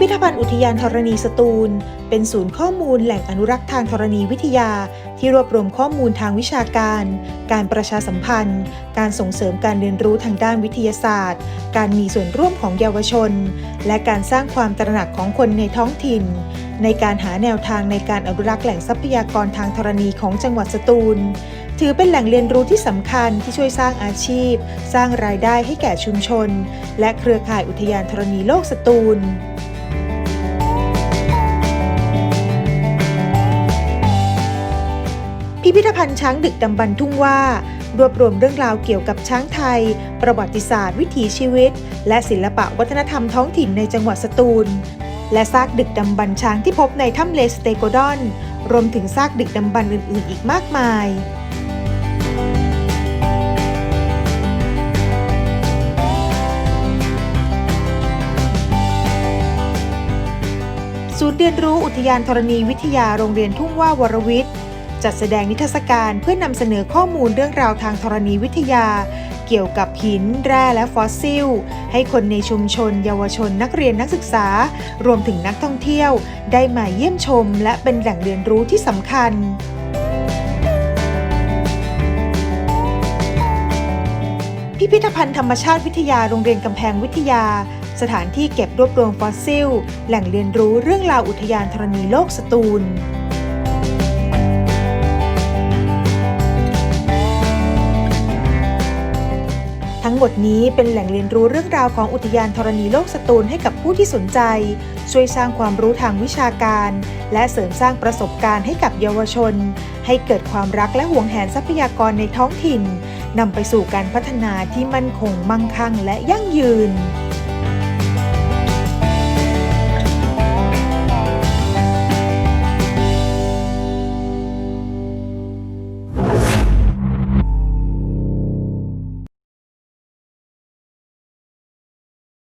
พิธภัณฑ์อุทยานธรณีสตูล เป็นศูนย์ข้อมูลแหล่งอนุรักษ์ทางธรณีวิทยา ที่รวบรวมข้อมูลทางวิชาการ การประชาสัมพันธ์ การส่งเสริมการเรียนรู้ทางด้านวิทยาศาสตร์ การมีส่วนร่วมของเยาวชน และการสร้างความตระหนักของคนในท้องถิ่น ในการหาแนวทางในการอนุรักษ์แหล่งทรัพยากรทางธรณีของจังหวัดสตูล ถือเป็นแหล่งเรียนรู้ที่สำคัญที่ช่วยสร้างอาชีพ สร้างรายได้ให้แก่ชุมชน และเครือข่ายอุทยานธรณีโลกสตูล พิพิธภัณฑ์ช้างดึกดำบรรทุ่งว่า รวบรวมเรื่องราวเกี่ยวกับช้างไทย ประวัติศาสตร์ วิถีชีวิต และศิลปะวัฒนธรรมท้องถิ่นในจังหวัดสตูล และซากดึกดำบรรช้างที่พบในถ้ำเลสเตโกดอน รวมถึงซากดึกดำบรรอื่น ๆ อีกมากมายศูนย์เรียนรู้อุทยานธรณีวิทยาโรงเรียนทุ่งว่าวรวิทย์ จัดแสดงนิทรรศการเพื่อนำเสนอข้อมูลเรื่องราวทางธรณีวิทยา เกี่ยวกับหิน แร่และฟอสซิล ให้คนในชุมชน เยาวชนนักเรียนนักศึกษา รวมถึงนักท่องเที่ยว ได้มาเยี่ยมชม และเป็นแหล่งเรียนรู้ที่สำคัญพิพิธภัณฑ์ธรรมชาติวิทยาโรงเรียนกำแพงวิทยา สถานที่เก็บรวบรวมฟอสซิล แหล่งเรียนรู้เรื่องราวอุทยานธรณีโลกสตูล หมดนี้เป็นแหล่งเรียนรู้เรื่องราวของอุทยานธรณีโลกสตูลให้กับผู้ที่สนใจ ช่วยสร้างความรู้ทางวิชาการ และเสริมสร้างประสบการณ์ให้กับเยาวชน ให้เกิดความรักและห่วงแหนทรัพยากรในท้องถิ่นนำไปสู่การพัฒนาที่มั่นคงมั่งคั่งและยั่งยืน